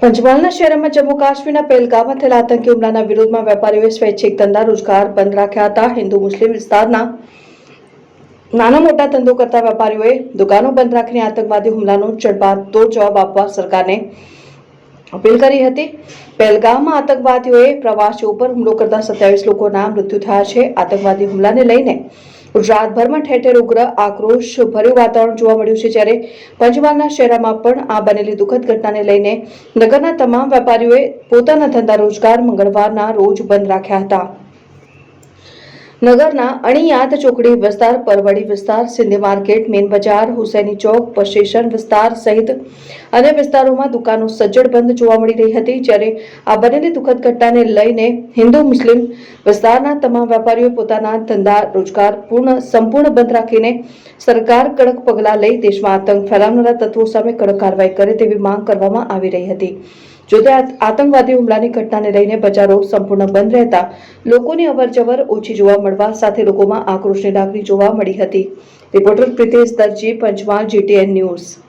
પંચમહાલના શહેરમાં જમ્મુ કાશ્મીરના પહેલગામમાં થયેલા આતંકી હુમલાના વિરોધમાં વેપારીઓએ સ્વૈચ્છિક ધંધા રોજગાર બંધ રાખ્યા હતા. હિન્દુ, મુસ્લિમ વિસ્તારના નાના મોટા ધંધો કરતા વેપારીઓએ દુકાનો બંધ રાખીને આતંકવાદી હુમલાનો જડબાતોડ જવાબ આપવા સરકારને અપીલ કરી હતી. પહેલગામમાં આતંકવાદીઓએ પ્રવાસીઓ ઉપર હુમલો કરતા સત્યાવીસ લોકોના મૃત્યુ થયા છે. આતંકવાદી હુમલાને લઈને ગુજરાતભરમાં ઠેર ઠેર ઉગ્ર આક્રોશ ભર્યું વાતાવરણ જોવા મળ્યું છે, જ્યારે પંચમહાલના શહેરમાં પણ આ બનેલી દુઃખદ ઘટનાને લઈને નગરના તમામ વેપારીઓએ પોતાના ધંધા રોજગાર મંગળવારના રોજ બંધ રાખ્યા હતા. નગરના અણીયાદ ચોકડી વિસ્તાર, પરવડી વિસ્તાર, સિંધી માર્કેટ મેન બજાર, હુસૈની ચોક, બસ વિસ્તાર સહિત અન્ય વિસ્તારોમાં દુકાનો સજ્જડ બંધ જોવા મળી રહી હતી, જ્યારે આ બનેલી દુઃખદ ઘટનાને લઈને હિન્દુ, મુસ્લિમ વિસ્તારના તમામ વેપારીઓ પોતાના ધંધા, રોજગાર પૂર્ણ, સંપૂર્ણ બંધ રાખીને સરકાર કડક પગલાં લઈ દેશમાં આતંક ફેલાવનારા તત્વો સામે કડક કાર્યવાહી કરે તેવી માંગ કરવામાં આવી રહી હતી. જોકે આ આતંકવાદી હુમલાની ઘટનાને લઈને બજારો સંપૂર્ણ બંધ રહેતા લોકોની અવરજવર ઓછી જોવા મળવા સાથે લોકોમાં આક્રોશની લાગણી જોવા મળી હતી. Reporter Pritesh Darji, Panchmahal, GTN news.